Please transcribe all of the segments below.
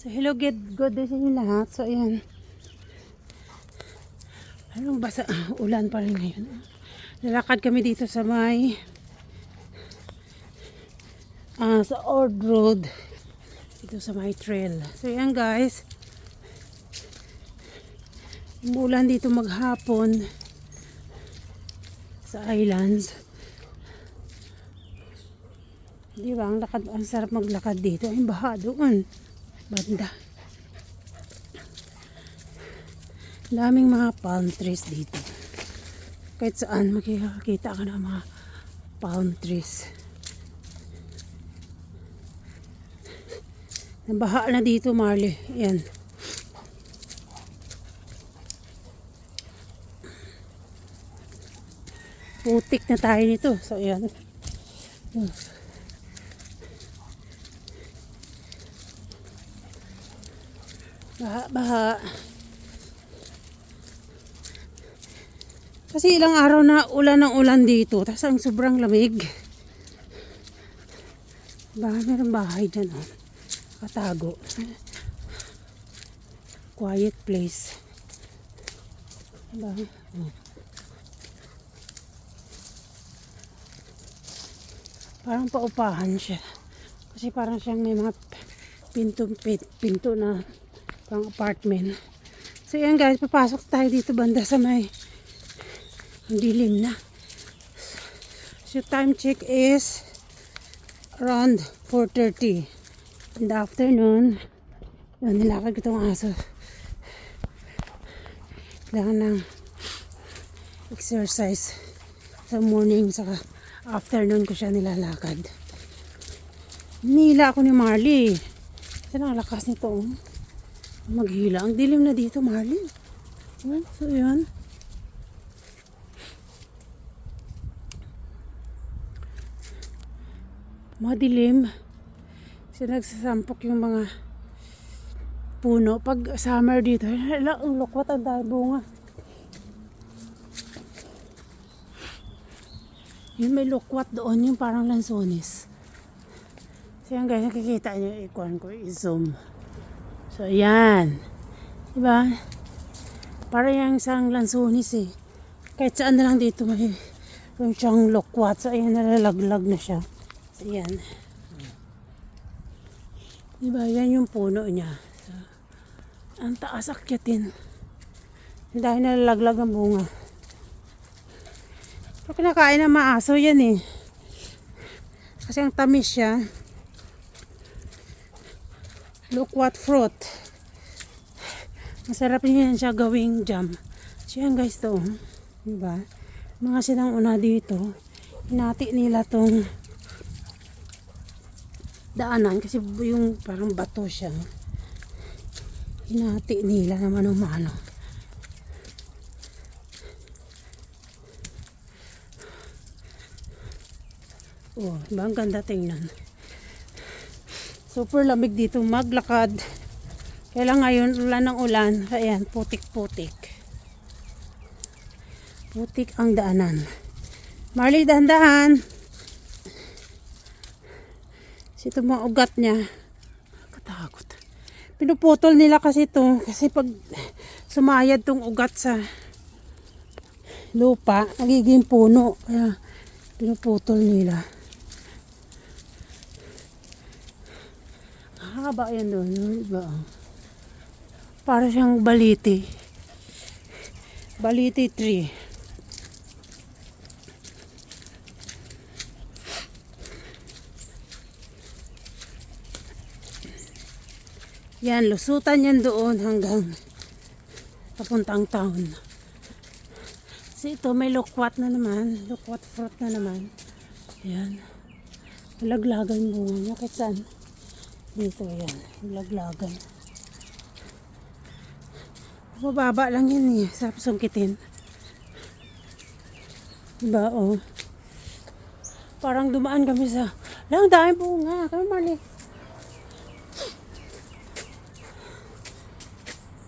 So, hello, good, good day sa inyo lahat. So, ayan. Anong basa? ah, Ulan pa rin ngayon. Lalakad kami dito sa may ah sa Ord Road. Dito sa may trail. So, ayan guys. Umulan dito maghapon sa islands. Di ba? Ang, lakad, ang sarap maglakad dito. Ay, baha doon. Banda. Daming mga palm trees dito. Kahit saan makikita ka ng mga palm trees. Nabaha na dito, Marley. Yan. Putik na tayo nito. So, yan. Baha, baha. Kasi ilang araw na ulan ng ulan dito. Tapos ang sobrang lamig. Ba, meron bahay dyan. Oh. Katago. Quiet place. Ba? Oh. Parang paupahan siya. Kasi parang siyang may mga pinto, pin- pinto na pang apartment. So yan guys, papasok tayo dito banda sa may ang dilim na. So time check is around 4.30 in the afternoon. Yun, nilakad ko itong aso. Kailangan ng exercise sa morning saka afternoon ko siya nilalakad. Nila ako ni Marley. Saan ang lakas nito? oh? Maghila. Ang dilim na dito, Marley. Oh, so, yun. Madilim. Kasi nagsasampok yung mga puno. Pag summer dito, hala, ang lukwat ang dahil bunga. Yun may lukwat doon, yung parang lansones. So yan guys, nakikita nyo, ikuan ko, i-zoom. So yan. Diba? Para yung isang lansones eh. Kahit saan na lang dito may yung siyang lukwat. So ayan, nalalaglag na siya. So yan. Diba? Yan yung puno niya. So, ang taas akyatin. Dahil nalalaglag ang bunga. Pero kinakain ng maaso yan eh. Kasi ang tamis siya. Look what fruit. Masarap niyan siya gawing jam. So yan guys to. Diba? Mga silang una dito. Hinati nila tong daanan kasi yung parang bato siya. Hinati nila naman ng mano. Oh, diba? Ang ganda tingnan. Super lamig dito maglakad. Kaya ngayon ulan ng ulan. Ayan, putik-putik. Putik ang daanan. Marley, dahan-dahan. Kasi ito mga ugat niya. Katakot. Pinuputol nila kasi ito. Kasi pag sumayad tong ugat sa lupa, nagiging puno. Kaya pinuputol nila. Haba yan doon, diba? Para siyang baliti. Baliti tree. Yan, lusutan yan doon hanggang papuntang town. Kasi ito may lokwat na naman. Lokwat fruit na naman. Yan. Laglagan bunga niya. Kahit saan. Dito yan. Laglagan. Mababa lang yan eh. Sarap sungkitin. Diba oh. Parang dumaan kami sa... Lang dahil bunga. Kami mali.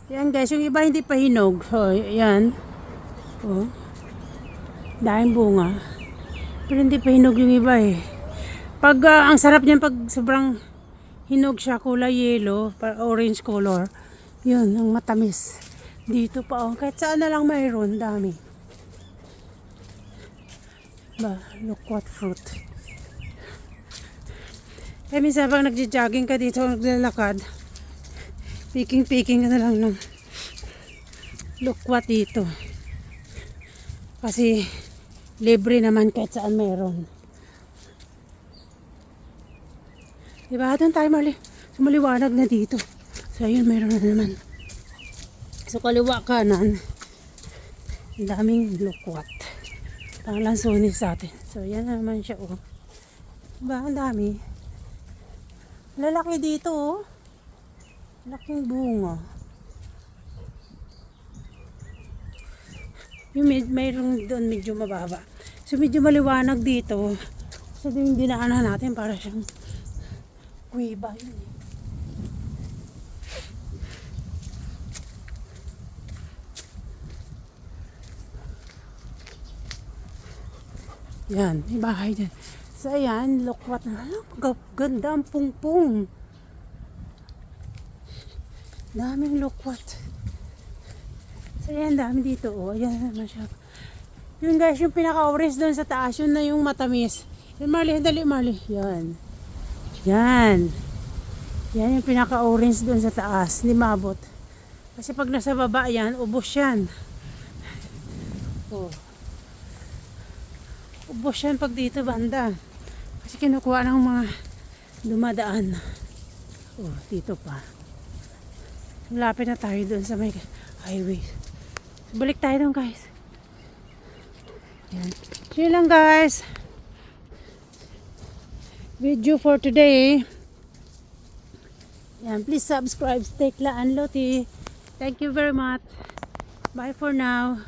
Yan guys, yung iba hindi pa hinog. So, yan. Oh. Dahil bunga. Pero hindi pa hinog yung iba eh. Pag ah, ang sarap niyan pag sobrang hinog siya kulay yellow, para orange color. Yun, ang matamis. Dito pa oh, kahit saan na lang mayroon, dami. Ba, look what fruit. Kaya minsan pag nagja-jogging ka dito, naglalakad, picking-picking ka na lang ng lukwat dito. Kasi libre naman kahit saan meron. Diba? Doon tayo mali. Sumaliwanag na dito. So, ayun, meron na naman. So, kaliwa kanan, ang daming lukwat. Pang lansones sa atin. So, yan na naman siya, oh. Diba? Ang dami. Lalaki dito, oh. Laking bunga. Yung med, mayroong doon medyo mababa. So medyo maliwanag dito. So yung dinaanan natin para siyang kuiba eh. Yan, may bahay din. So ayan, lokwat na. Gab- ganda ang pungpung. Daming lokwat. So ayan, dami dito. Oh, ayan naman siya. Yun guys, yung pinaka-orange doon sa taas, yun na yung matamis. Yan, Marley, dali, Marley. Yan. Yan. Yan yung pinaka-orange doon sa taas. Hindi mabot. Kasi pag nasa baba yan, ubos yan. Oh. Ubos yan pag dito banda. Kasi kinukuha ng mga dumadaan. Oh, dito pa. Malapit na tayo doon sa may highway. Balik tayo doon guys. Yan. Yun lang guys. Video for today. Yan, please subscribe Tekla and Loti. Thank you very much. Bye for now.